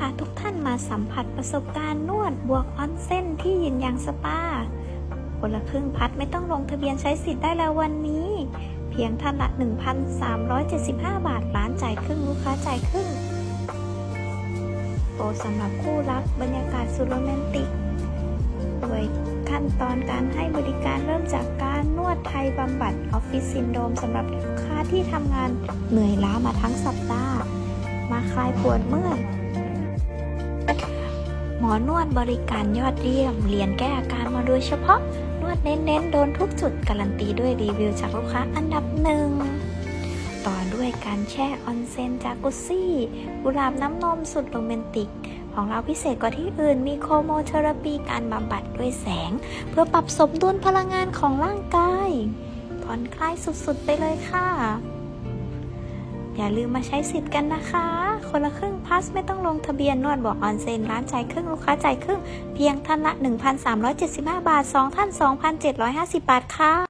พาทุกท่านมาสัมผัสประสบการณ์นวดบวกออนเส้นที่ยินยังสปา คนละครึ่งพัดไม่ต้องลงทะเบียนใช้สิทธิ์ได้แล้ววันนี้ เพียงท่านละ 1,375 บาทร้านจ่ายครึ่งลูกค้าจ่ายครึ่งโปรสำหรับคู่รักบรรยากาศสุดโรแมนติก โดยขั้นตอนการให้บริการเริ่มจากการนวดไทยบำบัดออฟฟิศซินโดรมสำหรับลูกค้าที่ทำงานเหนื่อยล้ามาทั้งสัปดาห์ มาคลายปวดเมื่อย หมอนวดบริการยอดเยี่ยม เรียนแก้อาการมาโดยเฉพาะ นวดเน้นๆ โดนทุกจุดการันตีด้วยรีวิวจากลูกค้าอันดับหนึ่ง ต่อด้วยการแช่ออนเซ็นจากุซี่กุหลาบน้ำนมสุดโรแมนติก ของเราพิเศษกว่าที่อื่นมีโคโมเทอราปีการบำบัดด้วยแสง เพื่อปรับสมดุลพลังงานของร่างกายผ่อนคลายสุดๆไปเลยค่ะ อย่าลืมมาใช้สิทธิ์กันนะคะ คนละครึ่งพาสไม่ต้องลงทะเบียนนวดบอกออนเซนร้านจ่ายครึ่งลูกค้าจ่ายครึ่ง เพียงท่านละ 1,375 บาท 2 ท่าน 2,750 บาทค่ะ